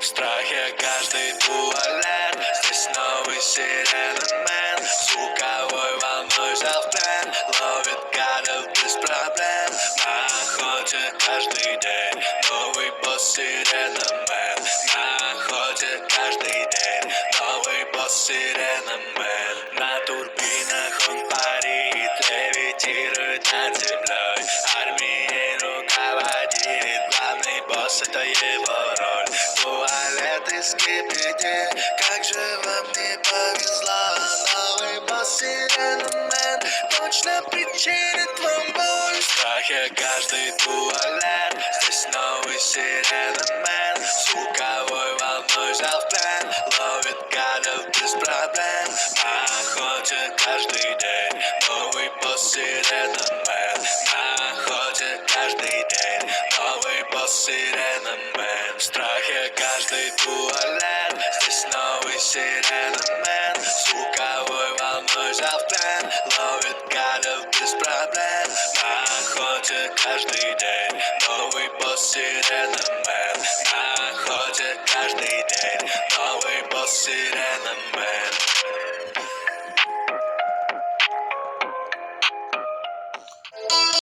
В страхе каждый туалет Здесь новый сиреномен Звуковой волной взял в плен. Ловит гадов без проблем. На охоте каждый день Новый босс сиреномен На охоте каждый день Новый босс сиреномен На турбинах он парит Левитирует над землей. Армией руководит. Главный босс это его скипиди Как же вам не повезло Новый босс сиреномен Точно причинит вам боль В страхе каждый туалет. Здесь новый сиреномен. Звуковой волной взял в плен. Ловит гадов без проблем. На охоте каждый день Новый босс сиреномен. На охоте каждый день Новый босс сиреномен. В страхе новый сиреномен Звуковой волной взял в плен Ловит гадов без проблем На охоте каждый день Новый босс сиреномен На охоте каждый день Новый босс сиреномен